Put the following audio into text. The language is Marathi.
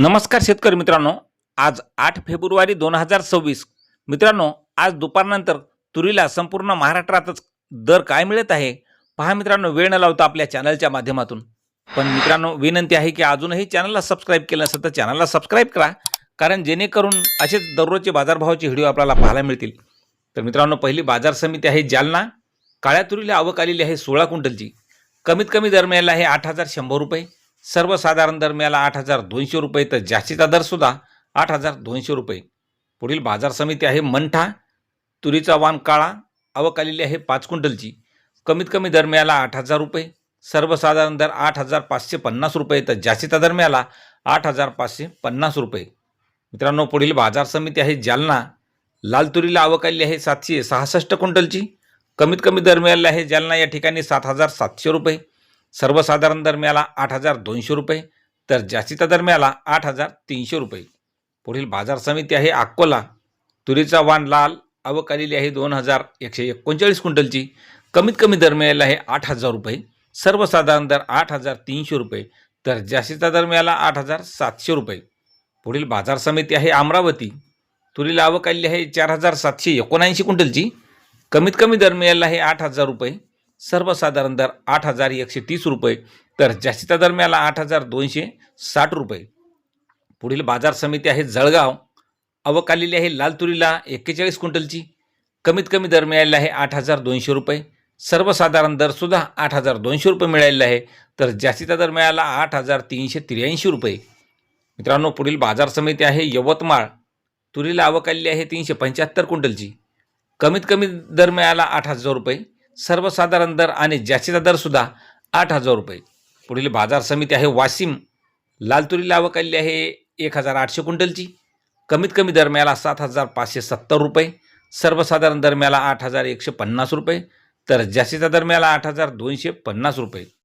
नमस्कार शेतकरी मित्रांनो. आज आठ फेब्रुवारी दोन हजार सव्वीस. मित्रांनो आज दुपारनंतर तुरीला संपूर्ण महाराष्ट्रातच दर काय मिळत आहे? पहा मित्रांनो वेळ न लावता आपल्या चॅनलच्या माध्यमातून. पण मित्रांनो विनंती आहे की अजूनही चॅनलला सबस्क्राईब केलं नसेल तर चॅनलला सबस्क्राईब करा. कारण जेणेकरून असेच दररोजचे बाजारभावाचे व्हिडिओ आपल्याला पाहायला मिळतील. तर मित्रांनो पहिली बाजार समिती आहे जालना. काळ्या तुरीला आवक आलेली आहे सोळा क्विंटलची. कमीत कमी दर मिळाला आहे आठ हजार शंभर रुपये. सर्वसाधारण दर मिळाला आठ हजार दोनशे रुपये तर जास्तीचा दरसुद्धा आठ हजार दोनशे रुपये. पुढील बाजार समिती आहे मंठा तुरीचा वाण काळा आवक आलेली आहे पाच क्विंटलची. कमीत कमी दर मिळाला आठ हजार रुपये सर्वसाधारण दर आठ हजार पाचशे पन्नास रुपये तर जास्तीचा दर मिळाला आठ हजार पाचशे पन्नास रुपये. मित्रांनो पुढील बाजार समिती आहे जालना. लाल तुरीला आवक आलेली आहे सातशे सहासष्ट क्विंटलची. कमीत कमी दर मिळाला आहे जालना या ठिकाणी सात हजार सातशे रुपये. सर्वसाधारण दर मिळाला आठ हजार दोनशे रुपये तर जास्तीचा दरम्याला आठ हजार तीनशे रुपये. पुढील बाजार समिती आहे अकोला. तुरीचा वाण लाल आवक आलेली आहे दोन हजार एकशे एकोणचाळीस क्विंटलची. कमीत कमी दर मिळाला आहे आठ हजार रुपये. सर्वसाधारण दर आठ हजार तीनशे रुपये तर जास्तीचा दर मिळाला आठ हजार सातशे रुपये. पुढील बाजार समिती आहे अमरावती. तुरीला आवक आलेली आहे चार हजार सातशे एकोणऐंशी क्विंटलची. कमीत कमी दर मिळाला आहे आठ हजार रुपये. सर्वसाधारण दर आठ हजार एकशे तीस रुपये तर जास्तीचा दर मिळाला आठ हजार दोनशे साठ रुपये. पुढील बाजार समिती आहे जळगाव. आवक आलेली आहे लाल तुरीला एक्केचाळीस क्विंटलची. कमीत कमी दर मिळालेला आहे आठ हजार दोनशे रुपये. सर्वसाधारण दरसुद्धा आठ हजार दोनशे रुपये मिळालेला आहे तर जास्तीचा दर मिळाला आठ हजार तीनशे त्र्याऐंशी रुपये. मित्रांनो पुढील बाजार समिती आहे यवतमाळ. तुरीला आवक आलेली आहे तीनशे पंच्याहत्तर क्विंटलची. कमीत कमी दर मिळाला आठ हजार रुपये. सर्वसाधारण दर आणि जास्तीचा दरसुद्धा आठ हजार रुपये. पुढील बाजार समिती आहे वाशिम. लाल तुरीला आवक आली आहे एक हजार आठशे क्विंटलची. कमीत कमी दर मिळाला सात हजार पाचशे सत्तर रुपये. सर्वसाधारण दर मिळाला आठ हजार एकशे पन्नास रुपये. तर जास्तीचा दर मिळाला आठ हजार दोनशे पन्नास रुपये.